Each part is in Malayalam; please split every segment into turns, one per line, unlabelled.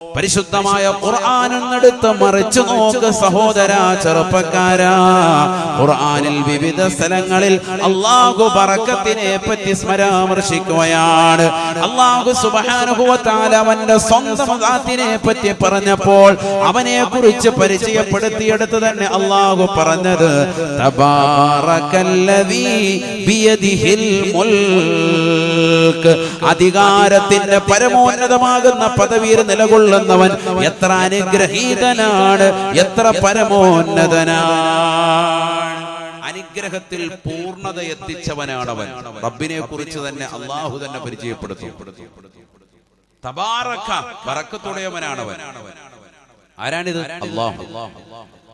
പരിശുദ്ധമായ ഖുർആാനെടുത്ത് മറിച്ചു നോക്ക് സഹോദര ചെറുപ്പക്കാരാ. ഖുർആാനിൽ വിവിധ സ്ഥലങ്ങളിൽ അള്ളാഹു പറക്കത്തിനെ പറ്റി സ്മരാമർശിക്കുകയാണ്. അള്ളാഹു സുബാനുഭവത്താൽ അവന്റെ സ്വന്തം പറ്റി പറഞ്ഞപ്പോൾ അവനെ കുറിച്ച് പരിചയപ്പെടുത്തിയെടുത്ത് തന്നെ അള്ളാഹു പറഞ്ഞത് അധികാരത്തിന്റെ പരമോന്നതമാകുന്ന പദവിയിൽ നിലകൊള്ളുന്നവൻ എത്ര അനുഗ്രഹീതനാണ് എത്ര പരമോന്നതനാണ്. അനുഗ്രഹത്തിൽ പൂർണത എത്തിച്ചവനാണവൻ. റബ്ബിനെ കുറിച്ച് തന്നെ അള്ളാഹു തന്നെ പരിചയപ്പെടുത്തും. തബാറക്ക വറക്കത്തുടയവനാണവൻ. ആരാണിത്? അള്ളാഹു.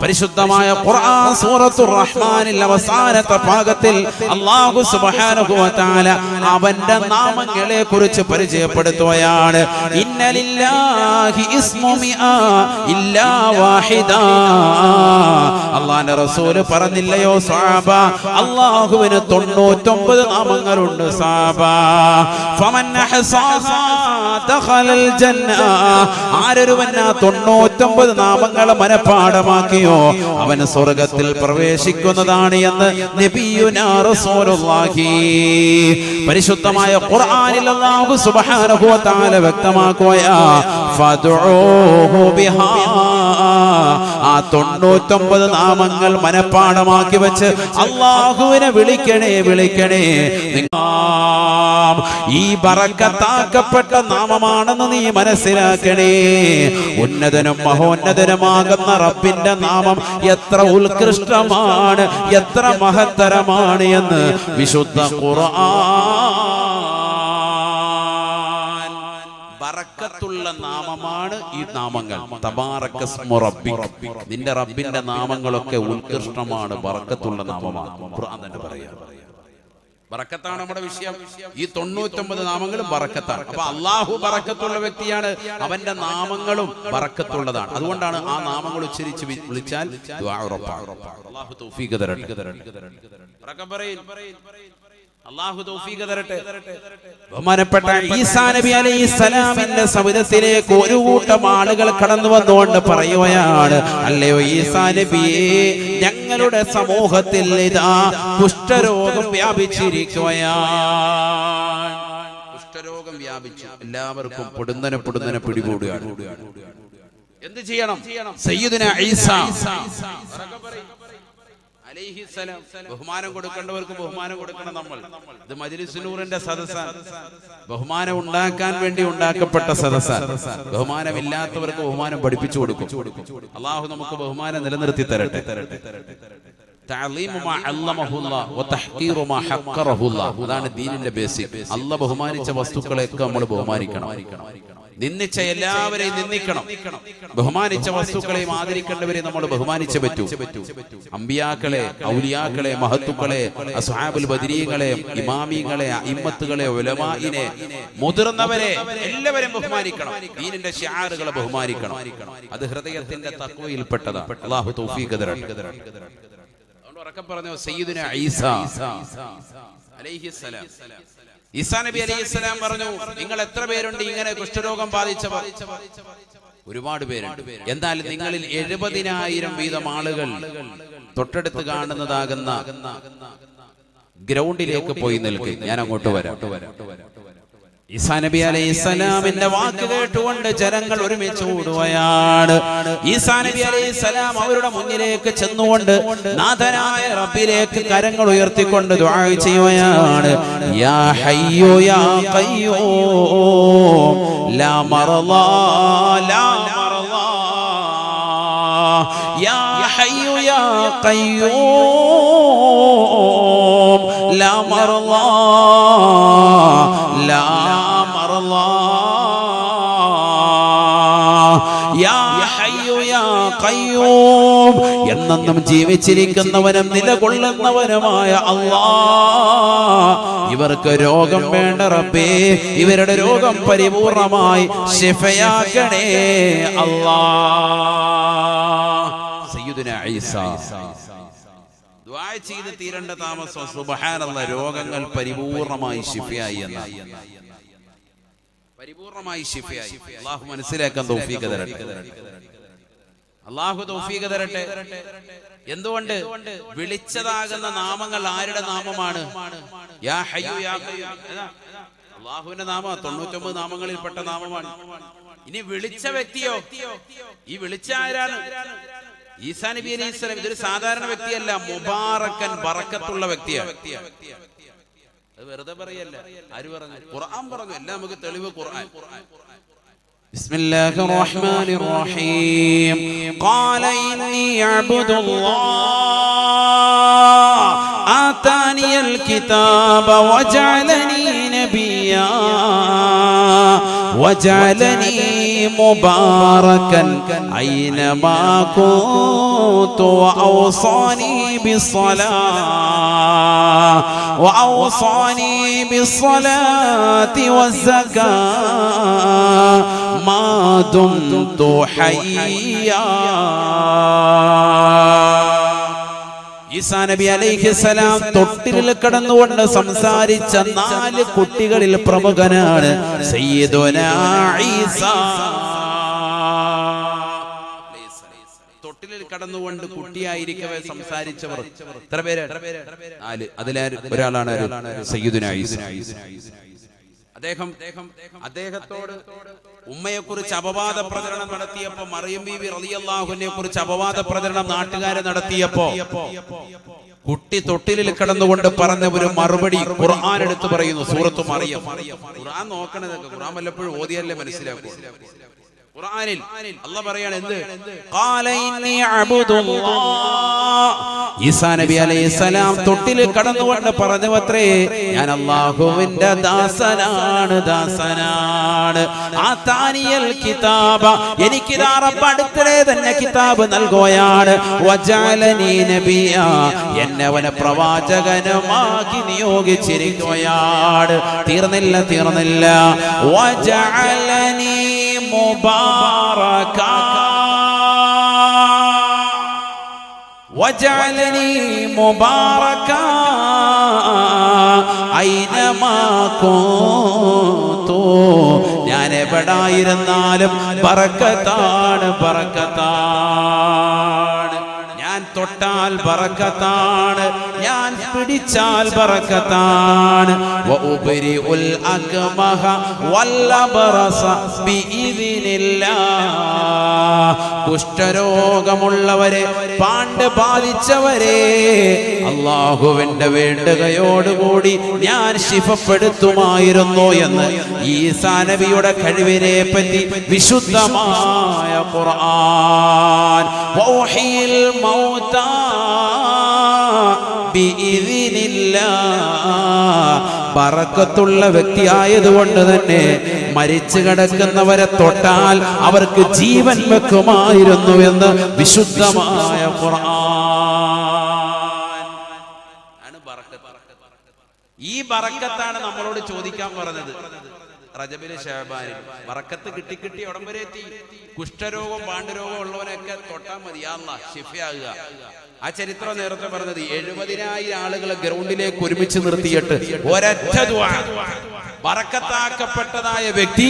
പരിശുദ്ധമായ ഖുർആൻ സൂറത്തുർ റഹ്മാനിൽ അവസാനത്തെ ഭാഗത്തിൽ അല്ലാഹു സുബ്ഹാനഹു വ തആല അവന്റെ നാമങ്ങളെ കുറിച്ച് പരിചയപ്പെടുത്തുകയാണ്. ഇന്നലില്ലാഹി ഇസ്മു മിആ ഇല്ലാ വാഹിദ. അല്ലാഹുവിന്റെ റസൂൽ പറഞ്ഞില്ലയോ സ്വഹാബ അല്ലാഹുവിന് 99 നാമങ്ങളുണ്ട് സ്വഹാബ ഫമൻ അഹ്സാഹാ ദഖലൽ ജന്ന. ആരൊരുവൻ ആ 99 നാമങ്ങൾ മനഃപ്പാഠമാക്കിയോ അവൻ സ്വർഗത്തിൽ പ്രവേശിക്കുന്നതാണ് എന്ന് പരിശുദ്ധമായ ഖുർആനിൽ അല്ലാഹു സുബ്ഹാനഹു വ തആല വ്യക്തമാക്കുകയാ ഫദ്ഉഹു ബിഹാ ആ 99 നാമങ്ങൾ മനഃപ്പാടമാക്കി വെച്ച് അള്ളാഹുവിനെ വിളിക്കണേ വിളിക്കണേ. ഈ ബറക്കത്താക്കപ്പെട്ട നാമമാണെന്ന് നീ മനസ്സിലാക്കണേ ഉന്നതനും മഹോന്നതനുമാകുന്ന റബ്ബിന്റെ നാമം എത്ര ഉത്കൃഷ്ടമാണ് എത്ര മഹത്തരമാണ് എന്ന് വിശുദ്ധ ഖുർആൻ നാമമാണ് ഈ നാമങ്ങൾ. നിന്റെ റബ്ബിന്റെ നാമങ്ങളൊക്കെ ഉത്കൃഷ്ടമാണ് ബറക്കത്തുള്ള നാമമാണ്. ഖുർആൻ തന്നെ പറയാം. ബറക്കത്താണ് നമ്മുടെ വിഷയം. ഈ തൊണ്ണൂറ്റൊമ്പത് നാമങ്ങളും ബറക്കത്താണ്. അപ്പൊ അള്ളാഹു ബറക്കത്തുള്ള വ്യക്തിയാണ്. അവന്റെ നാമങ്ങളും ബറക്കത്തുള്ളതാണ്. അതുകൊണ്ടാണ് ആ നാമങ്ങൾ ഉച്ചരിച്ച് വിളിച്ചാൽ ഉറപ്പാണ്. അള്ളാഹു തൗഫീഖ് തരട്ടെ. അള്ളാഹു തൗഫീഖ് തരട്ടെ. ബഹുമാനപ്പെട്ട ഈസാ നബി അലൈഹി സ്വലാമിന്റെ സവിധത്തിലേക്ക് ഒരു കൂട്ടം ആളുകൾ കടന്നു വന്നുകൊണ്ട് പറയുകയാണ് അല്ലയോ ഈസാ നബിയെ ഞങ്ങളുടെ സമൂഹത്തിൽ ഇതാ കുഷ്ഠരോഗം വ്യാപിച്ചിരിക്കുകയാണ്. കുഷ്ഠരോഗം വ്യാപിച്ചു. എല്ലാവർക്കും പൊടുന്നനെ പൊടുന്നനെ പിടികൂടുകയാണ്. എന്ത് ചെയ്യണം? സയ്യിദുന ഈസ. ബഹുമാനം കൊടുക്കേണ്ടവർക്ക് ബഹുമാനം കൊടുക്കണം നമ്മൾ. ഇത് മജിലിസിനൂറിന്റെ സദസ്സാണ്. ബഹുമാനം ഉണ്ടാക്കാൻ വേണ്ടി ഉണ്ടാക്കപ്പെട്ട സദസ്സാണ്. ബഹുമാനമില്ലാത്തവർക്ക് ബഹുമാനം പഠിപ്പിച്ചു കൊടുക്കും. അള്ളാഹു നമുക്ക് ബഹുമാനം നിലനിർത്തി തരട്ടെ. അതാണ് ദീനിന്റെ ബേസിക്. അല്ല ബഹുമാനിച്ച വസ്തുക്കളെയൊക്കെ നമ്മൾ ബഹുമാനിക്കണം. നിന്ദിച്ച എല്ലാവരെയും നിന്ദിക്കണം. ബഹുമാനിച്ച വസ്തുക്കളെയും ആദരിക്കേണ്ടവരെ നമ്മൾ ബഹുമാനിച്ചേ പറ്റൂ. അമ്പിയാക്കളെ ഔലിയാക്കളെ മഹത്തുക്കളെ അസ്ഹാബുൽ ബദരീങ്ങളെ ഇമാമിങ്ങളെ ഇമ്മത്തുകളെ ഉലമായിനെ മുതിർന്നവരെ എല്ലാവരും ബഹുമാനിക്കണം. ദീനിന്റെ ഷിയാറുകളെ ബഹുമാനിക്കണം. അത് ഹൃദയത്തിന്റെ തക്വയിൽപ്പെട്ടതാണ്. അല്ലാഹു തൗഫീഖ് ഉറക്കെ പറഞ്ഞു സയ്യിദുന ഈസ അലൈഹിസ്സലാം. ഈസാ നബി അലൈഹിസ്സലാം പറഞ്ഞു നിങ്ങൾ എത്ര പേരുണ്ട്? ഇങ്ങനെ കുഷ്ഠരോഗം ബാധിച്ചവർ. ഒരുപാട് പേരുണ്ട്. എന്നാൽ നിങ്ങളിൽ എഴുപതിനായിരം വീതം ആളുകൾ തൊട്ടടുത്ത് കാണുന്നതാകുന്ന ഗ്രൗണ്ടിലേക്ക് പോയി നിൽക്കും. ഞാൻ അങ്ങോട്ട് വരാം. ഈസാ നബി അലൈഹി സ്വലാമിന്റെ വാക്ക് കേട്ടുകൊണ്ട് ജനങ്ങൾ ഒരുമിച്ച് കൂടുകയാണ് ഈസാ നബി അലൈഹി സ്വലാം അവരുടെ മുന്നിലേക്ക് ചെന്നുകൊണ്ട് നാഥനായ റബ്ബിലേക്ക് കരങ്ങൾ ഉയർത്തിക്കൊണ്ട് ദുആ ചെയ്യുകയാണ്. യാ ഹയ്യോ യാ ഖയ്യൂം. ലാ ലാ യാ ഹയ്യോ യാ ഖയ്യൂം. ലാ ലാ ഖയ്യൂം എന്നെന്നും ജീവിച്ചിരിക്കുന്നവനും നിലകൊള്ളുന്നവനുമായ അള്ളാ. ഇവർക്ക് രോഗം വേണ്ട റബ്ബേ. ഇവരുടെ രോഗം പരിപൂർണമായി ശിഫയാക്കണേ ദുആ ചെയ്ത് തീരേണ്ട താമസം. സുബ്ഹാനല്ലാ രോഗങ്ങൾ പരിപൂർണമായി ശിഫയായി എന്നാണ് പരിപൂർണമായി ശിഫയായി. അള്ളാഹു മനസ്സിലാക്കാൻ തൗഫീഖ് തരട്ടെ. അള്ളാഹു തൗഫീഖ് തരട്ടെ. എന്തുകൊണ്ട് വിളിച്ചതാകുന്ന നാമങ്ങൾ ആരുടെ നാമമാണ്? യാ ഹയ്യു യാ? അള്ളാഹുവിന്റെ നാമ തൊണ്ണൂറ്റൊമ്പത് നാമങ്ങളിൽ പെട്ട നാമമാണ്. ഇനി വിളിച്ച വ്യക്തിയോ? ഈ വിളിച്ച ആരാണ്? ഈസാ നബി അലൈഹി സ്വലം ഇതൊരു സാധാരണ വ്യക്തിയല്ല മുബാറക്കൻ ബറക്കത്തുള്ള വ്യക്തിയാണ്. അത് വെറുതെ പറയല്ല. ആര് പറഞ്ഞു? ഖുർആൻ പറഞ്ഞു? എല്ലാം നമുക്ക് തെളിവ് ഖുർആൻ. بسم الله الرحمن الرحيم. قال إني عبد الله. آتاني الكتاب وجعلني نبيا. وجعلني مباركا. أينما كنت وأوصاني بالصلاة وأوصاني بالصلاة والزكاة. ما دمت حيا. ഈസാ നബി അലൈഹിസലാം തൊട്ടിലിൽ കിടന്നുകൊണ്ട് സംസാരിച്ച നാല് കുട്ടികളിൽ പ്രമുഖനാണ് തൊട്ടിലിൽ കടന്നുകൊണ്ട് കുട്ടിയായിരിക്കവേ സംസാരിച്ചവർ. എത്ര പേര് നാല്. അതിലെ ഒരാളാണ്? സയ്യിദുന അദ്ദേഹം അദ്ദേഹത്തോട് ഉമ്മയെ കുറിച്ച് അപവാദ പ്രചരണം നടത്തിയപ്പോ മറിയം ബീവി റളിയല്ലാഹുവിനെ കുറിച്ച് അപവാദ പ്രചരണം നാട്ടുകാരെ നടത്തിയപ്പോ കുട്ടി തൊട്ടിലിൽ കിടന്നുകൊണ്ട് പറഞ്ഞ ഒരു മറുപടി ഖുർആൻ എടുത്തു പറയുന്നു സൂറത്ത് മറിയം. ഖുർആൻ നോക്കണതൊക്കെ ഖുർആൻ വല്ലപ്പോഴും ഓതിയല്ലേ മനസ്സിലാക്കൂ ഖുർആനിൽ അല്ല പറയാണ് എന്ത്? ഖാല ഇന്നി അബ്ദുല്ലാഹ് ഈസാ നബി അലൈഹിസ്സലാം തൊട്ടിൽ കടന്നുകൊണ്ട് പറഞ്ഞു അത്രേ ഞാൻ അല്ലാഹുവിന്റെ ദാസനാണ് ദാസനാണ് ആ താനിയൽ കിതാബ എനിക്ക് ദാ റബ്ബ് അടുത്തിടെ തന്നെ കിതാബ് നൽകുകയാണ്. വജാലനി നബിയ. എന്നെ അവനെ പ്രവാചകനുമാക്കി നിയോഗിച്ചിരിക്കുകയാണ്. തീർന്നില്ല തീർന്നില്ല. വജഅലനി മുബാറക وجعلني مباركا أينما كنت ഞാൻ എവിടായിരുന്നാലും ബറക്കത്താണ് ബറക്കത്താണ് ഞാൻ തൊട്ടാൽ ബറക്കത്താണ്. ഞാൻ പിടിച്ചാൽ ബറക്കത്താണ്. വഉബരിഉൽ അക്മഹ വല്ലബറസ ബിഇذനില്ലാഹ് കുഷ്ഠരോഗമുള്ളവരെ പാണ്ട് ബാധിച്ചവരെ അള്ളാഹുവിന്റെ വേണ്ടുകയോടുകൂടി ഞാൻ ശിഫപ്പെടുത്തുമായിരുന്നു എന്ന് ഈ സാനബിയുടെ കഴിവിനെ പറ്റി വിശുദ്ധമായ ഖുർആൻ. മൗതാ ബറക്കത്തുള്ള വ്യക്തിയായതുകൊണ്ട് തന്നെ മരിച്ചു കിടക്കുന്നവരെ തൊട്ടാൽ അവർക്ക് ജീവൻ വെക്കുമായിരുന്നു എന്ന് വിശുദ്ധമായ. ഈ ബറക്കത്താണ് നമ്മളോട് ചോദിക്കാൻ പറഞ്ഞത് റജബിൽ ഷഹബാനിൽ. വറക്കത്ത് കിട്ടി കിട്ടി ഉടമ്പരെ എത്തി. കുഷ്ഠരോഗം പാണ്ഡുരോഗം ഉള്ളവനൊക്കെ തൊട്ടാൽ മതി അല്ല ഷിഫയാകുക ആ ചരിത്രം നേരത്തെ പറഞ്ഞത് എഴുപതിനായിരം ആളുകളെ ഗ്രൗണ്ടിലേക്ക് ഒരുമിച്ച് നിർത്തിയിട്ട് ഒരൊറ്റ ദുആ. ബറക്കത്താക്കപ്പെട്ടതായ വ്യക്തി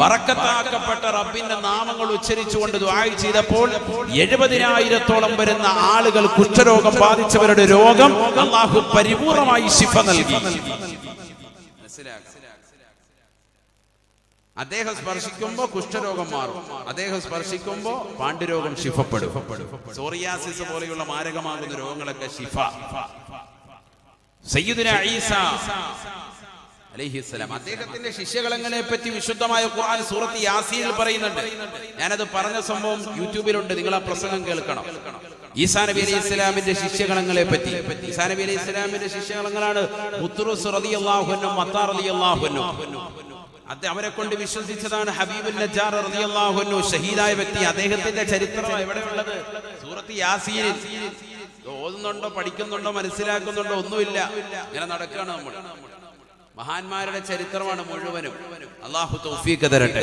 വറക്കത്താക്കപ്പെട്ട റബ്ബിന്റെ നാമങ്ങൾ ഉച്ചരിച്ചുകൊണ്ട് ദ്വായി ചെയ്തപ്പോൾ എഴുപതിനായിരത്തോളം വരുന്ന ആളുകൾ കുഷ്ഠരോഗം ബാധിച്ചവരുടെ രോഗം അള്ളാഹു പരിപൂർണമായി ശിഫ നൽകി. മനസ്സിലാക്കാം അദ്ദേഹം സ്പർശിക്കുമ്പോ കുഷ്ഠരോഗം മാറും. അദ്ദേഹം സ്പർശിക്കുമ്പോ പാണ്ഡുരോഗം ശിഫപ്പെടും. സോറിയാസിസ് പോലെയുള്ള മാരകമാകുന്ന രോഗങ്ങളൊക്കെ ശിഫ. അദ്ദേഹത്തിന്റെ ശിഷ്യകളങ്ങളെ പറ്റി വിശുദ്ധമായ ഖുർആൻ സൂറത്ത് യാസീനിൽ പറയുന്നുണ്ട്. ഞാനത് പറഞ്ഞ സംഭവം യൂട്യൂബിലുണ്ട്. നിങ്ങൾ ആ പ്രസംഗം കേൾക്കണം. ഈസാ നബി അലൈഹി ഇസ്ലാമിന്റെ ശിഷ്യഗണങ്ങളെ പറ്റി ഈസാ നബി അലൈഹി ഇസ്ലാമിന്റെ ശിഷ്യഗണങ്ങളാണ് മുത്തുറുസ് റളിയല്ലാഹുവിനും റളിയല്ലാഹു റളിയല്ലാഹുവിനും അത് അവരെ കൊണ്ട് വിശ്വസിച്ചതാണ് ഹബീബുൽ നജാർ റളിയല്ലാഹുവിനു ഷഹീദായ വ്യക്തി. അദ്ദേഹത്തിന്റെ ചരിത്രം എവിടെയുള്ളത്? സൂറത്ത് യാസീൻ. ഓതുന്നുണ്ടോ പഠിക്കുന്നുണ്ടോ മനസ്സിലാക്കുന്നുണ്ടോ? ഒന്നുമില്ല. ഇങ്ങനെ നടക്കുകയാണ് നമ്മൾ. മഹാന്മാരുടെ ചരിത്രമാണ് മുഴുവനും. അള്ളാഹു തൗഫീഖ് തരട്ടെ.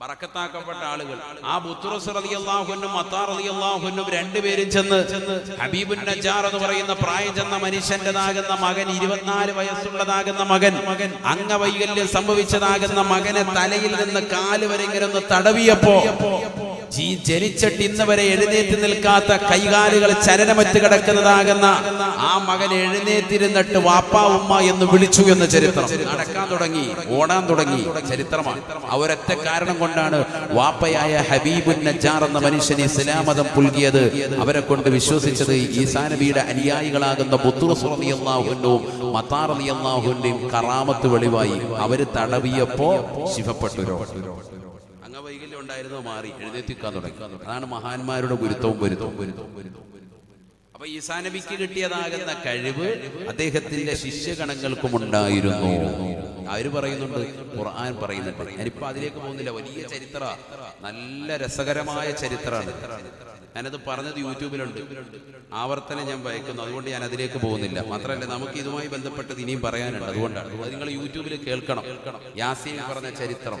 ബറക്കത്താക്കപ്പെട്ട ആളുകൾ. ആ ബുത്തുറസ് റളിയല്ലാഹുവിനും മത്താർ റളിയല്ലാഹുവിനും രണ്ടുപേരും ചെന്ന് ഹബീബുൻ നജാർ എന്ന് പറയുന്ന പ്രായം ചെന്ന മനുഷ്യന്റെതാകുന്ന മകൻ ഇരുപത്തിനാല് വയസ്സുള്ളതാകുന്ന മകൻ അംഗവൈകല്യം സംഭവിച്ചതാകുന്ന മകനെ തലയിൽ നിന്ന് കാൽ വരെ ഇങ്ങനെ ഒന്ന് തടവിയപ്പോ ജീ- ജനിച്ചിട്ട് ഇന്ന് വരെ എഴുന്നേറ്റ് നിൽക്കാത്ത കൈകാലുകൾ ചലനമറ്റ് കിടക്കുന്നതാകുന്ന ആ മകൻ എഴുന്നേറ്റിരുന്നിട്ട് വാപ്പാ ഉമ്മ എന്ന് വിളിച്ചു എന്ന ചരിത്രം. നടക്കാൻ തുടങ്ങി ഓടാൻ തുടങ്ങി ചരിത്രമാണ്. അവരൊക്കെ കാരണം കൊണ്ടാണ് വാപ്പയായ ഹബീബുൻ നജാർ എന്ന മനുഷ്യനെ ഇസ്ലാമതം പുൽകിയത്. അവരെ കൊണ്ട് വിശ്വസിച്ചത് ഈസാനബിയുടെ അനുയായികളാകുന്ന ബുത്തുറസുറിയാഹുവിനും മത്താർ അലിയല്ലാഹുവിന്റെയും കറാമത്ത് വെളിവായി. അവർ തടവിയപ്പോ ശിവപ്പെട്ടു ഉണ്ടായിരുന്നോ മാറി? എഴുന്നേറ്റിക്കാൻ തുടങ്ങി. അതാണ് മഹാന്മാരുടെ ഗുരുത്വവും ഗുരുത്വവും ഗുരുത്വവും അപ്പൊ ഈസാ നബിക്ക് കിട്ടിയതാകുന്ന കഴിവ് അദ്ദേഹത്തിന്റെ ശിഷ്യഗണങ്ങൾക്കും ഉണ്ടായിരുന്നു. അവർ പറയുന്നുണ്ട്? ഖുർആൻ പറയുന്നുണ്ട്. ഞാനിപ്പോ അതിലേക്ക് പോകുന്നില്ല. വലിയ ചരിത്ര നല്ല രസകരമായ ചരിത്രമാണ്. ഞാനത് പറഞ്ഞത് യൂട്യൂബിലുണ്ട്. ആവർത്തനം ഞാൻ ഭയക്കുന്നു അതുകൊണ്ട് ഞാൻ അതിലേക്ക് പോകുന്നില്ല. മാത്രമല്ല നമുക്ക് ഇതുമായി ബന്ധപ്പെട്ടത് ഇനിയും പറയാനുണ്ട്. അതുകൊണ്ടാണ്. നിങ്ങൾ യൂട്യൂബിൽ കേൾക്കണം. യാസീൻ പറഞ്ഞ ചരിത്രം.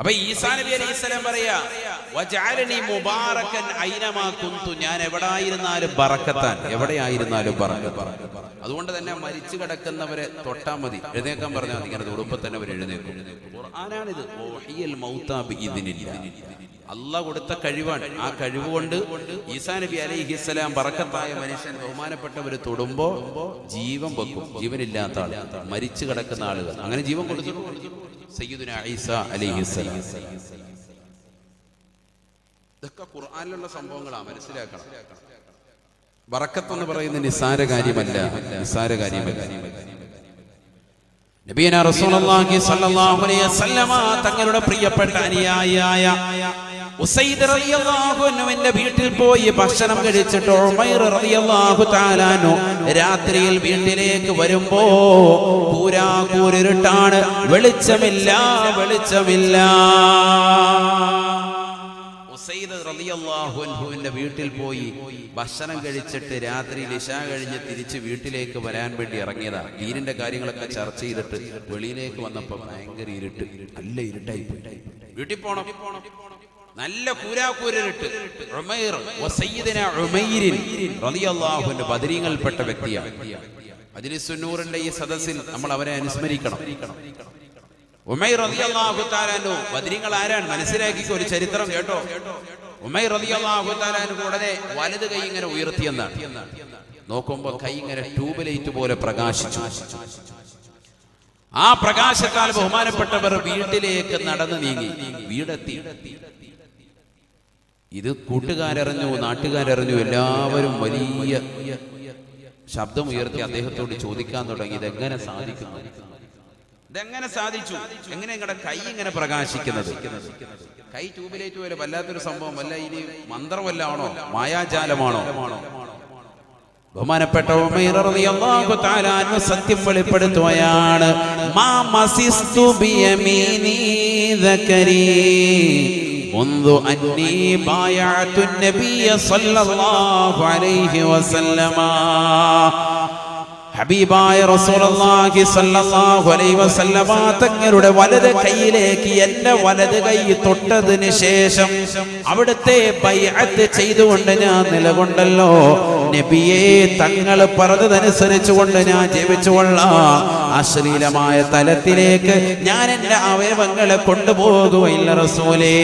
അപ്പൊ ഈസാ നബി അലൈഹി സ്വലം പറയാ മുബാറക്കൻ ഐനമാ കുന്തു. ഞാൻ എവിടായിരുന്നാലും ബറക്കത്താൻ എവിടെയായിരുന്നാലും അതുകൊണ്ട് തന്നെ മരിച്ചു കിടക്കുന്നവരെ തൊട്ടാ മതി. എഴുന്നേക്കാൻ പറഞ്ഞാൽ മതി. ഇങ്ങനെ തൊടുമ്പോ തന്നെ അവർ എഴുന്നേക്കും. ഖുർആനാണിത് അള്ളാഹ് കൊടുത്ത കഴിവാണ്. ആ കഴിവ് കൊണ്ട് ഈസാ നബി അലൈഹി സ്വലാം ബറക്കത്തായ മനുഷ്യൻ ബഹുമാനപ്പെട്ടവർ തൊടുമ്പോ ജീവൻ വെക്കും. ജീവനില്ലാത്ത ആൾ മരിച്ചു കിടക്കുന്ന ആളുകൾ. അങ്ങനെ ജീവൻ കൊടുത്തു. അലൈഹിസ്സലാം ഇതൊക്കെ ഖുർആനിലുള്ള സംഭവങ്ങളാ. മനസ്സിലാക്കണം. വറക്കത്തെന്ന് പറയുന്ന നിസ്സാര കാര്യമല്ല. നിസ്സാര കാര്യമല്ല. നബീന റസൂലുള്ളാഹി സ്വല്ലല്ലാഹു അലൈഹി വസല്ലമ തങ്ങളുടെ പ്രിയപ്പെട്ട അനുയായിയായ വീട്ടിൽ പോയി ഭക്ഷണം കഴിച്ചിട്ട് റളിയല്ലാഹു തആല രാത്രിയിൽ വീട്ടിലേക്ക് വരുമ്പോ പൂരാകൂരിട്ടാണ് വെളിച്ചമില്ല വെളിച്ചമില്ല. വീട്ടിൽ പോയി ഭക്ഷണം കഴിച്ചിട്ട് രാത്രി ലിശ കഴിഞ്ഞ് തിരിച്ച് വീട്ടിലേക്ക് വരാൻ വേണ്ടി ഇറങ്ങിയതാ. ദീനിന്റെ കാര്യങ്ങളൊക്കെ ചർച്ച ചെയ്തിട്ട് വെളിയിലേക്ക് വന്നപ്പോ ഭയങ്കര ഇരുട്ട്. നല്ല ഇരുട്ടായി വീട്ടിൽ പോണം. നല്ല കൂരാക്കൂരിട്ട് ബദരീങ്ങളിൽപ്പെട്ട വ്യക്തിയാണ്. മജ്ലിസുന്നൂറിന്റെ ഈ സദസ്സിൽ നമ്മൾ അവരെ അനുസ്മരിക്കണം. ഉമൈർ റളിയല്ലാഹു തആല അൻഹു ബദരീങ്ങൾ ആരാണ്? മനസ്സിലാക്കി ഒരു ചരിത്രം കേട്ടോ. ഉമൈർ റളിയല്ലാഹു തആല അൻഹു ഉടനെ വലത് കൈ ഇങ്ങനെ ഉയർത്തിയെന്നാണ്. നോക്കുമ്പോ കൈ ഇങ്ങനെ ട്യൂബ് ലൈറ്റ് പോലെ പ്രകാശിച്ചു. ആ പ്രകാശത്താൽ ബഹുമാനപ്പെട്ടവർ വീട്ടിലേക്ക് നടന്നു നീങ്ങി. വീടെത്തി. ഇത് കൂട്ടുകാരറിഞ്ഞു നാട്ടുകാരറിഞ്ഞു എല്ലാവരും വലിയ ശബ്ദമുയർത്തി അദ്ദേഹത്തോട് ചോദിക്കാൻ തുടങ്ങി. ഇതെങ്ങനെ സാധിക്കുന്നു? ഇതെങ്ങനെ സാധിച്ചു? എങ്ങനെ നിങ്ങളുടെ കൈ ഇങ്ങനെ പ്രകാശിക്കുന്നത്? കൈ ട്യൂബിലേറ്റ് പോലെ വല്ലാത്തൊരു സംഭവം. വല്ല ഇനി മന്ത്രമല്ലാണോ മായാജാലമാണോ? ബഹുമാനപ്പെട്ട സത്യം മാ മസിസ്തു منذ أني بايعت النبي صلى الله عليه وسلم ഹബീബായ റസൂലുള്ളാഹി സ്വല്ലല്ലാഹു അലൈഹി വസല്ലമ തങ്ങളുടെ വലത് കൈയിലേക്ക് എന്റെ വലത് കൈ തൊട്ടതിന് ശേഷം അവിടുത്തെ ബൈഅത്ത് ചെയ്തുകൊണ്ട് ഞാൻ നിലകൊണ്ടല്ലോ നബിയെ തങ്ങൾ പറഞ്ഞതനുസരിച്ച് കൊണ്ട് ഞാൻ ജീവിച്ചുകൊള്ളാം അശ്ലീലമായ തലത്തിലേക്ക് ഞാൻ എന്റെ അവയവങ്ങളെ കൊണ്ടുപോകുകയില്ല റസൂലേ.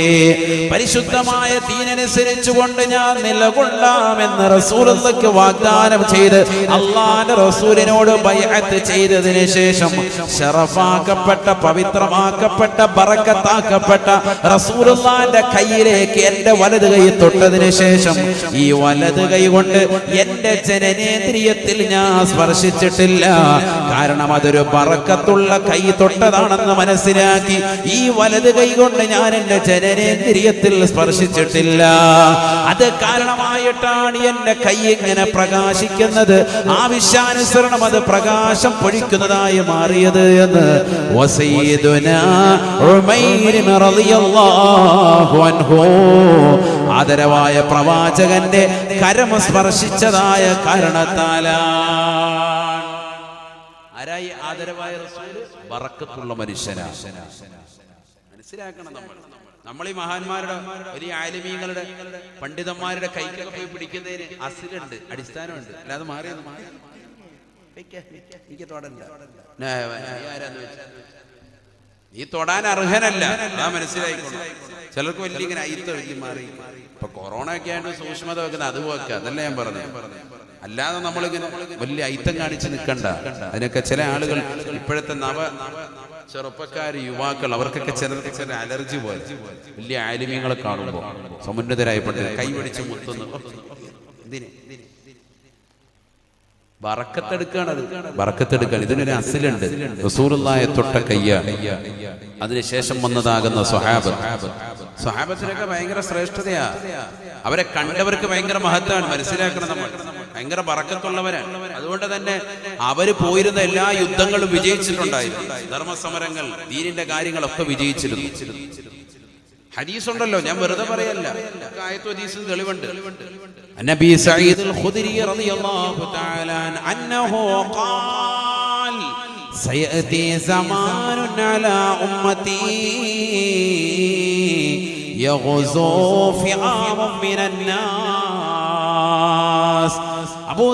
പരിശുദ്ധമായ തീനനുസരിച്ചുകൊണ്ട് ഞാൻ നിലകൊള്ളാമെന്ന് റസൂലക്ക് വാഗ്ദാനം ചെയ്ത് അള്ളാന്റെ റസൂലിനോട് ബൈഅത്ത് ചെയ്തതിന് ശേഷം ഷറഫാക്കപ്പെട്ട പവിത്രമാക്കപ്പെട്ട ബറക്കത്താക്കപ്പെട്ട റസൂലുള്ളാന്റെ കയ്യിലേക്ക് എന്റെ വലത് കൈ തൊട്ടതിന് ശേഷം ഈ വലത് കൈ കൊണ്ട് എന്റെ ജനനേന്ദ്രിയത്തിൽ ഞാൻ സ്പർശിച്ചിട്ടില്ല. കാരണം അതൊരു ബറക്കത്തുള്ള കൈ തൊട്ടതാണെന്ന് മനസ്സിലാക്കി ഈ വലത് കൈ കൊണ്ട് ഞാൻ എന്റെ ജനനേന്ദ്രിയത്തിൽ സ്പർശിച്ചിട്ടില്ല. അത് കാരണമായിട്ടാണ് എന്റെ കൈ ഇങ്ങനെ പ്രകാശിക്കുന്നത്. ആവശ്യാനുസരണം അത് പ്രകാശം പൊഴിക്കുന്നതായി മാറിയത് എന്ന്. ആദരവായ പ്രവാചകന്റെ കരമ സ്പർശിച്ചതായ കാരണത്താലാണ് ആരായി ആദരവായ റസൂൽ? ബറക്കത്തുള്ള മനുഷ്യനാ. മനസ്സിലാക്കണം നമ്മൾ. നമ്മൾ ഈ മഹാന്മാരുടെ വലിയ ആലിമീങ്ങളുടെ പണ്ഡിതന്മാരുടെ കൈക്കൊക്കെ പോയി പിടിക്കുന്നതിന് അസിലുണ്ട് അടിസ്ഥാനമുണ്ട്. അല്ലാതെ മാറി എനിക്ക് നീ തൊടാൻ അർഹനല്ല. അതാ മനസ്സിലായിക്കോളൂ. ചിലർക്ക് വലിയ ഇങ്ങനെ അയിത്ത വലിയ മാറി. ഇപ്പൊ കൊറോണ ഒക്കെ ആയിട്ട് സൂക്ഷ്മത വെക്കുന്നത് അത് വെക്കുക അതല്ല ഞാൻ പറഞ്ഞത്. അല്ലാതെ നമ്മളിങ്ങനെ വലിയ ഐത്തം കാണിച്ച് നിൽക്കണ്ട അതിനൊക്കെ ചില ആളുകൾ ഇപ്പോഴത്തെ നവ ചെറുപ്പക്കാർ യുവാക്കൾ അവർക്കൊക്കെ ചിലർക്ക് ചില അലർജി പോലെ. വലിയ ആലിമ്യങ്ങളെ കാണുമ്പോൾ സമുന്നതരായ പണ്ട് കൈപിടിച്ച് മുത്തുന്നു. വറക്കത്തെടുക്കാണത്. ബറക്കത്തെടുക്കാൻ ഇതിനൊരു അസിലുണ്ട്. റസൂറുള്ളായ തൊട്ട കയ്യാണ്. അതിനുശേഷം വന്നതാകുന്ന സ്വഹാബത്ത്. സ്വഹാബത്തിനൊക്കെ ഭയങ്കര ശ്രേഷ്ഠതയാ. അവരെ കണ്ടവർക്ക് ഭയങ്കര മഹത്വമാണ്. മനസ്സിലാക്കണം നമ്മൾ. ഭയങ്കര പറക്കത്തുള്ളവരാണ് അതുകൊണ്ട് തന്നെ അവർ പോയിരുന്ന എല്ലാ യുദ്ധങ്ങളും വിജയിച്ചിട്ടുണ്ടായിരുന്നു. ധർമ്മസമരങ്ങൾ ദീനിന്റെ കാര്യങ്ങളൊക്കെ വിജയിച്ചിരുന്നു. ഹദീസ് ഉണ്ടല്ലോ ഞാൻ വെറുതെ പറയല്ല. ഹദീസിൽ തെളിവുണ്ട്. നബി സഈദ് ഖുദരി റളിയല്ലാഹു തആല അന്നഹു ഖാൽ സയഅതി സമാനുൻ അലാ ഉമ്മതി യഗ്സൂ ഫിആമൻ മിനൻ നാസ്. അബൂ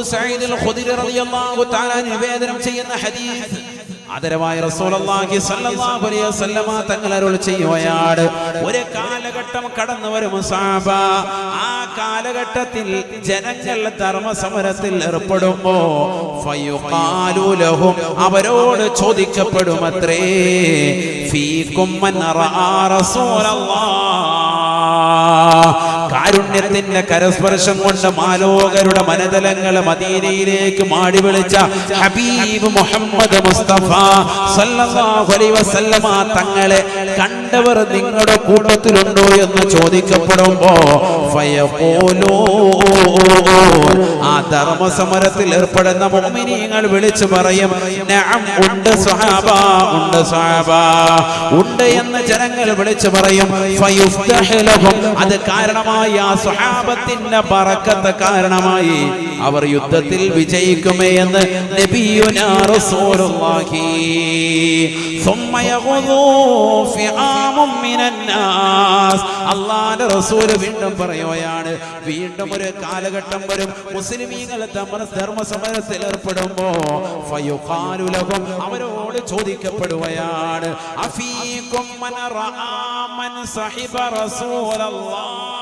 ഖുദരി റളിയല്ലാഹു തആല നിവേദനം ചെയ്യുന്ന ഹദീസ്. ആദരവായ റസൂലുള്ളാഹി സ്വല്ലല്ലാഹു അലൈഹി വസല്ലമ തങ്ങൾ അരുൾ ചെയ്യുകയാണ്. ഒരു കാലഘട്ടം കടന്നു വരും സഹാബ ആ കാലഘട്ടത്തിൽ ജനങ്ങൾ ധർമ്മസമരത്തിൽ ഏർപ്പെടുമ്പോ ഫയുഖാലു ലഹും അവരോട് ചോദിക്കപ്പെടുമത്രേ. ഫീകും മൻ റസൂലല്ലാഹ്. കാരുണ്യത്തിന്റെ കരസ്പർശം കൊണ്ട് മാലോകരുടെ മനതലങ്ങൾ മദീനയിലേക്ക് മാടി വിളിച്ച ഹബീബ് മുഹമ്മദ് മുസ്തഫ വസല്ലമ തങ്ങളെ കണ്ടവർ നിങ്ങളുടെ കൂട്ടത്തിലുണ്ടോ എന്ന് ചോദിക്കപ്പെടുമ്പോ ആ ആ ധർമ്മസമരത്തിൽ ഏർപ്പെടുന്ന മോമിനിയങ്ങൾ വിളിച്ചു പറയും ഉണ്ട് സ്വഹാബ ഉണ്ട് സ്വഹാബ. ഉണ്ട് എന്ന് ജനങ്ങൾ വിളിച്ചു പറയും അത് അത് കാരണമായി ആ സ്വഹാബത്തിന്റെ പറക്കത്ത് കാരണമായി അവർ യുദ്ധത്തിൽ വിജയിക്കുമേ എന്ന് അള്ളാന്റെ റസൂൽ വീണ്ടും പറയുകയാണ് വീണ്ടും ഒരു കാലഘട്ടം വരും മുസ്ലിമീങ്ങൾ ധർമ്മ സമരത്തിൽ ഏർപ്പെടുമ്പോ ഫയുഖാലുലകും അവരോട് ചോദിക്കപ്പെടുകയാണ് അഫീകും മൻ റആ മൻ സഹിബ റസൂലല്ലാഹ്.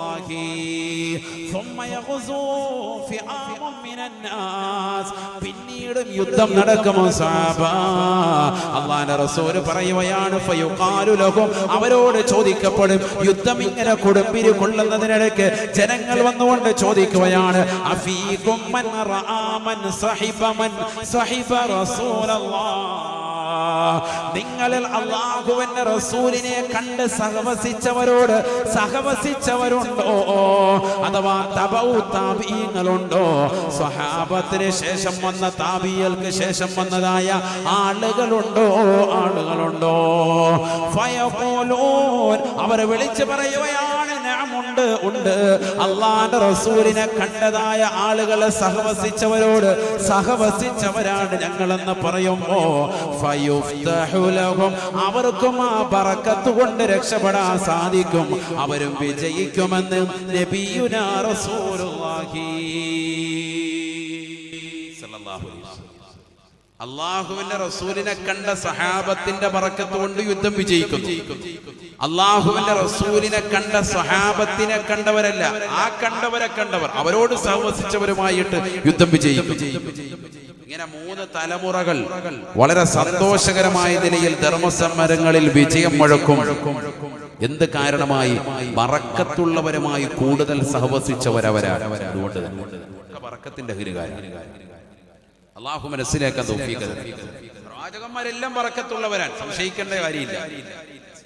റസൂലുള്ളാഹി ثم يغزو فئام من الناس പിന്നീടും യുദ്ധം നടക്കുമോ സാബ അള്ളാന്റെ റസൂല് പറയുകയാണ് ഫയുഖാലു ലഹും അവരോട് ചോദിക്കപ്പെടും യുദ്ധം ഇങ്ങനെ കൊടുമ്പിരി കൊള്ളുന്നതിനിടയ്ക്ക് ജനങ്ങൾ വന്നുകൊണ്ട് ചോദിക്കുകയാണ് അഫീകും മൻ റആ മൻ സഹിബ മൻ സഹിബ റസൂലല്ലാഹ് നിങ്ങളിൽ അള്ളാഹുവിന്റെ റസൂലിനെ കണ്ട് സഹവസിച്ചവരോട് സഹവസിച്ചവരുണ്ടോ? അഥവാ തബൗ താപീങ്ങളുണ്ടോ സ്വഹാബത്തിന് ശേഷം വന്ന താപിയൽക്ക് ശേഷം വന്നതായ ആളുകളുണ്ടോ? ആളുകളുണ്ടോ? ഫയഖൂലൂൻ അവർ വിളിച്ചു പറയുകയാണ് നഅമുണ്ട് ഉണ്ട്. അള്ളാന്റെ റസൂലിനെ കണ്ടതായ ആളുകളെ സഹവസിച്ചവരോട് സഹവസിച്ചവരാണ് ഞങ്ങളെന്ന് പറയുമ്പോ അവർക്കും ആ പറക്കത്ത് കൊണ്ട് രക്ഷപ്പെടാൻ സാധിക്കും. അവരും വിജയിക്കുമെന്ന് നബിയുനാ റസൂലുള്ളാഹി. അള്ളാഹുവിന്റെ റസൂലിനെ കണ്ട സഹാബത്തിന്റെ പറക്കത്ത് കൊണ്ട് യുദ്ധം വിജയിക്കും അള്ളാഹുവിന്റെ റസൂലിനെ കണ്ട സഹാബത്തിനെ കണ്ടവരല്ല ആ കണ്ടവരെ കണ്ടവർ. അവരോട് സഹവസിച്ചവരുമായിട്ട് യുദ്ധം വിജയിക്കും ഇങ്ങനെ മൂന്ന് തലമുറകൾ വളരെ സന്തോഷകരമായ നിലയിൽ ധർമ്മസമരങ്ങളിൽ വിജയം മുഴക്കും. എന്ത് കാരണമായി? മറക്കത്തുള്ളവരുമായി കൂടുതൽ സഹവസിച്ചവരവരാണ്. അതുകൊണ്ട് തന്നെ. പറക്കത്തിന്റെ ഹരികാരം അള്ളാഹു മനസ്സിലാക്കാൻ. പ്രവാചകന്മാരെല്ലാം പറക്കത്തുള്ളവരാണ് സംശയിക്കേണ്ട കാര്യമില്ല.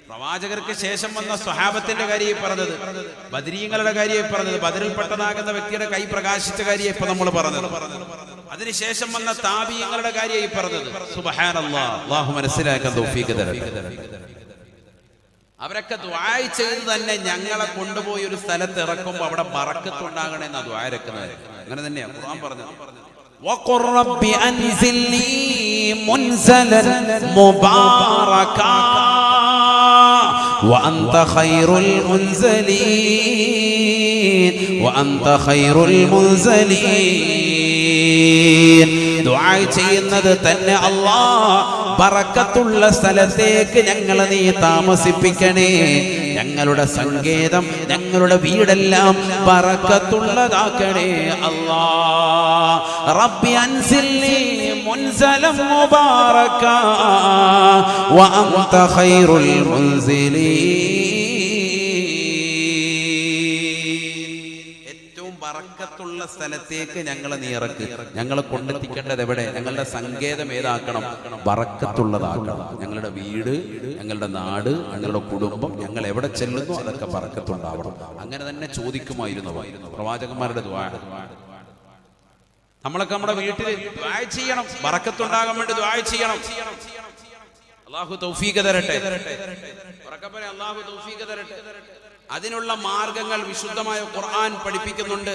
പ്രവാചകർക്ക് ശേഷം വന്ന സ്വഹാബത്തിന്റെ കാര്യം പറഞ്ഞത് ബദരീങ്ങളുടെ കാര്യം പറഞ്ഞത് ബദറിൽപ്പെട്ടതാകുന്ന വ്യക്തിയുടെ കൈ പ്രകാശിച്ച കാര്യം ഇപ്പൊ നമ്മൾ പറഞ്ഞത്. അതിനുശേഷം വന്ന താപീയങ്ങളുടെ കാര്യം ഈ പറഞ്ഞത് അള്ളാഹു മനസ്സിലാക്കാൻ അവരൊക്കെ ദ്വായ ചെയ്ത് തന്നെ ഞങ്ങളെ കൊണ്ടുപോയി ഒരു സ്ഥലത്ത് ഇറക്കുമ്പോൾ അവിടെ ബറക്കത്തുണ്ടാകണമെന്നാ ദ്വായരക്കുന്നത് അങ്ങനെ തന്നെയാ ഖുർആൻ وقل رب أنزلني منزلا مباركا وأنت خير المنزلين وأنت خير المنزلين ദുആ ചെയ്യുന്നത് തന്നെ അല്ലാ ബറക്കത്തുള്ള സ്ഥലത്തേക്ക് ഞങ്ങളെ നീ താമസിപ്പിക്കണേ ഞങ്ങളുടെ സങ്കേതം ഞങ്ങളുടെ വീടെല്ലാം പറക്കത്തുള്ളതാക്കണേ അല്ലാ. റബ്ബി അൻസിൽനി മുൻസലം മുബാറക വഅൻത ഖൈറുൽ മുൻസിലീൻ. ബറക്കത്തുള്ള സ്ഥലത്തേക്ക് ഞങ്ങളെ നീ ഇറക്ക്. ഞങ്ങളെ കൊണ്ടെത്തിക്കേണ്ടത് എവിടെ? ഞങ്ങളുടെ സങ്കേതം ഏതാക്കണം? വറക്കത്തുള്ളതാക്കണം. ഞങ്ങളുടെ വീട് ഞങ്ങളുടെ നാട് ഞങ്ങളുടെ കുടുംബം ഞങ്ങൾ എവിടെ ചെല്ലുന്നു അതൊക്കെ വറക്കത്തുണ്ടാവണം. അങ്ങനെ തന്നെ ചോദിക്കുമായിരുന്നു പ്രവാചകന്മാരുടെ നമ്മളൊക്കെ നമ്മുടെ വീട്ടിൽ ചെയ്യണം. വറക്കത്തുണ്ടാകാൻ വേണ്ടി ദ്വായ ചെയ്യണം. അള്ളാഹു തൗഫീഖ തരട്ടെ. അള്ളാഹു തൗഫീഖ തരട്ടെ. അതിനുള്ള മാർഗങ്ങൾ വിശുദ്ധമായ ഖുർആൻ പഠിപ്പിക്കുന്നുണ്ട്.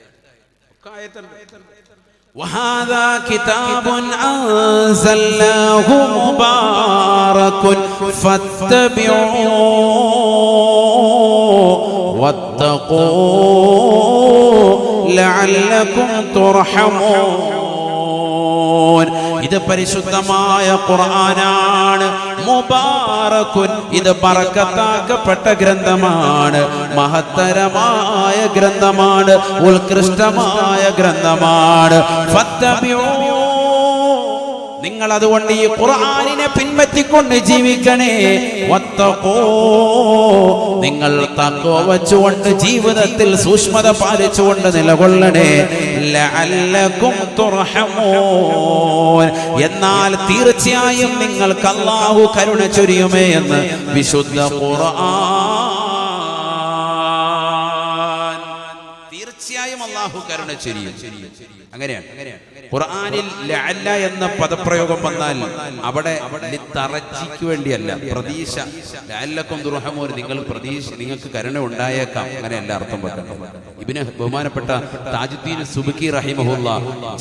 وهذا كتاب أنزلناه مبارك فاتبعوه واتقوا لعلكم ترحمون ഇത് പരിശുദ്ധമായ ഖുർആനാണ് മുബാറക്കുൻ ഇത് പറക്കത്താക്കപ്പെട്ട ഗ്രന്ഥമാണ് മഹത്തരമായ ഗ്രന്ഥമാണ് ഉത്കൃഷ്ടമായ ഗ്രന്ഥമാണ് ഫത്തബിഊ. നിങ്ങൾ അതുകൊണ്ട് ഈ ഖുർആനിനെ പിൻപറ്റിക്കൊണ്ട് ജീവിക്കണേ. നിങ്ങൾ തക്കോ വച്ചുകൊണ്ട് ജീവിതത്തിൽ സൂക്ഷ്മത പാലിച്ചുകൊണ്ട് നിലകൊള്ളണേ. എന്നാൽ തീർച്ചയായും നിങ്ങൾക്ക് അല്ലാഹു കരുണ ചൊരിയുമേ എന്ന് വിശുദ്ധ
തീർച്ചയായും അള്ളാഹു കരുണ ചെയ്യും അങ്ങനെയാണ്. ഖുർആനിൽ ലഅല്ല എന്ന പദപ്രയോഗം വന്നാൽ അവിടെ തറച്ചിക്ക് വേണ്ടിയല്ല പ്രതീക്ഷ. ലഅല്ലക്കും ദുർഹമോർ നിങ്ങൾ പ്രതീക്ഷ നിങ്ങൾക്ക് കരുണ ഉണ്ടായേക്കാം. അങ്ങനെയല്ല അർത്ഥം വെക്കണം ഇബിന് ബഹുമാനപ്പെട്ട താജുദ്ദീൻ സുബുക്കി റഹിമഹുല്ല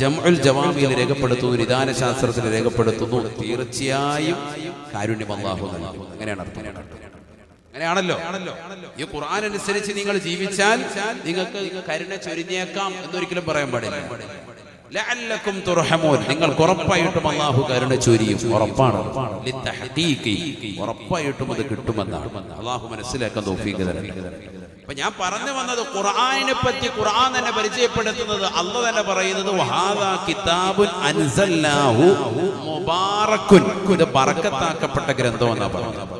ജംഉൽ ജവാമിയിൽ രേഖപ്പെടുത്തുന്നു നിദാന ശാസ്ത്രത്തിൽ രേഖപ്പെടുത്തുന്നു. തീർച്ചയായും കാരുണ്യം അള്ളാഹു നൽകും. അങ്ങനെയാണ് അർത്ഥം അങ്ങനെയാണല്ലോ. ഈ ഖുർആൻ അനുസരിച്ച് നിങ്ങൾ ജീവിച്ചാൽ നിങ്ങൾക്ക് കരുണ ചൊരിഞ്ഞേക്കാം എന്നൊരിക്കലും പറയാൻ പാടില്ല. ലഅല്ലക്കും തുർഹമൂൻ. നിങ്ങൾ ഉറപ്പായിട്ടും അള്ളാഹു കരുണ ചൊരിയും. ഉറപ്പാണ്. ഉറപ്പായിട്ടും അത് കിട്ടുമെന്നാണ്. അള്ളാഹു മനസ്സിലാക്കാൻ തൗഫീഖ് തരട്ടെ. അപ്പൊ ഞാൻ പറഞ്ഞു വന്നത് ഖുർആനെ പറ്റി ഖുർആൻ തന്നെ പരിചയപ്പെടുത്തുന്നത് അല്ല തന്നെ പറയുന്നത് കിതാബുൻ അൻസല്ലാഹു മുബാറക്കുൻ. ഇത് പറക്കത്താക്കപ്പെട്ട ഗ്രന്ഥം എന്നാ പറഞ്ഞത്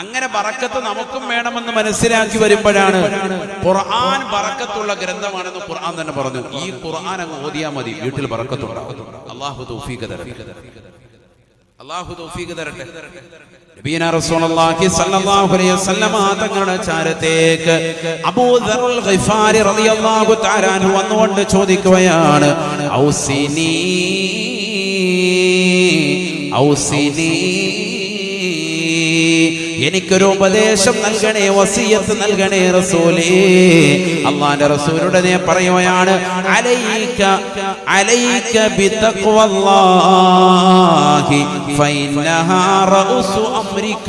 അങ്ങനെ ബറക്കത്ത് നമുക്കും വേണമെന്ന് മനസ്സിലാക്കി വരുമ്പോഴാണ് ഖുർആൻ ബറക്കത്തുള്ള ഗ്രന്ഥമാണെന്ന് ഖുർആൻ തന്നെ പറഞ്ഞു. ഈ ഖുർആൻ അങ്ങ് ഓതിയാ മതി. വീട്ടിൽ തൗഫീഖ് തരട്ടെ. തൗഫീഖ് തരട്ടെ. റസൂലുള്ളാഹി സ്വല്ലല്ലാഹു അലൈഹി വസല്ലമ തങ്ങളുടെ ചാരത്തേക്ക് ഗിഫാരി റളിയല്ലാഹു തആല വന്നുകൊണ്ട് ചോദിക്കുകയാണ് ഔസിനി ഔസിനി എനിക്കൊരു ഉപദേശം നൽകണേ വസിയത്ത് നൽകണേ റസൂലേ. അള്ളാന്റെ റസൂലുടനെ പറയുകയാണ് അലൈക അലൈക ബിതഖ്വല്ലാഹി ഫൈനഹാ അംരിക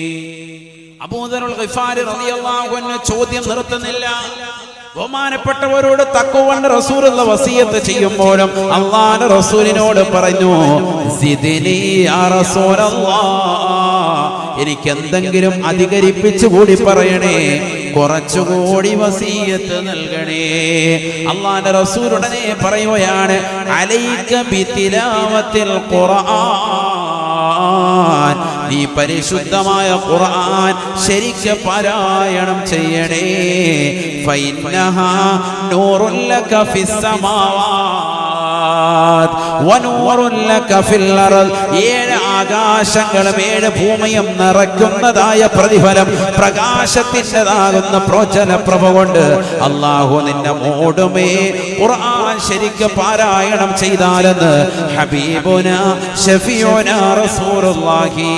അബൂദറുൽ ഗിഫാരി റളിയല്ലാഹു അൻഹു ചോദ്യം നിർത്തുന്നില്ല. ബഹുമാനപ്പെട്ടവരോട് തക്കുവണ്ട് റസൂലുള്ള വസീയത്ത് ചെയ്യുമ്പോഴും അള്ളാന്റെ റസൂലിനോട് പറഞ്ഞു എനിക്ക് എന്തെങ്കിലും അധികരിപ്പിച്ചു കൂടി പറയണേ കുറച്ചുകൂടി വസീയത്ത് നൽകണേ. അള്ളാന്റെ റസൂൽ ഉടനെ പറയുകയാണ് അലൈക ബിതിലാവത്തിൽ ഖുർആൻ. നീ പരിശുദ്ധമായ ഖുർആൻ ശരിക്ക് പാരായണം ചെയ്യണേ. ഫൈനഹ നൂറുൻ ലക ഫിസ് സമാവാത് വനൂറുൻ ലക ഫിൽ അർദ്. ഏഴ് ആകാശങ്ങളും ഏഴ് ഭൂമിയും നിറയ്ക്കുന്നതായ പ്രതിഫലം പ്രകാശത്തിന്റെതാകുന്ന പ്രോചന പ്രഭ കൊണ്ട് അള്ളാഹു നിന്നെ മോടുമേ. ഖുർആൻ ശരിക്ക് പാരായണം ചെയ്താലെന്ന് ഹബീബുന ഷഫിയോന റസൂലുള്ളാഹി.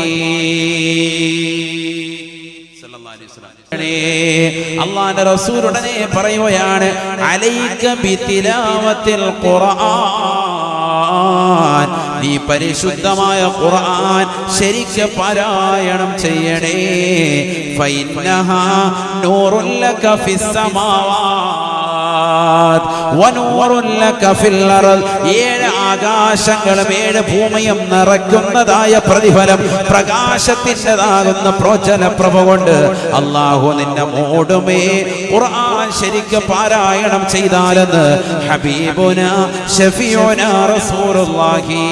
അള്ളാന്റെ റസൂൽ ഉടനെ പറയുകയാണ് അലൈക ബിതിലാവത്തിൽ ഖുർആൻ. നീ പരിശുദ്ധമായ ഖുർആൻ ശരിക്ക് പാരായണം ചെയ്യണേ. ഫൈനഹ നൂറുൻ ലക ഫിസ് സമാവാത് വനൂറുൻ ലക ഫിൽ അർദ്. ഏഴ് ആകാശങ്ങളും ഏഴ് ഭൂമിയും നിറയ്ക്കുന്നതായ പ്രതിഫലം പ്രകാശത്തിന്റെതാകുന്ന പ്രോചന പ്രഭ കൊണ്ട് അള്ളാഹു നിന്നെ മോടുമേ. ഖുർആൻ ശരിക്ക് പാരായണം ചെയ്താലെന്ന് ഹബീബുന ഷഫിയോന റസൂലുള്ളാഹി.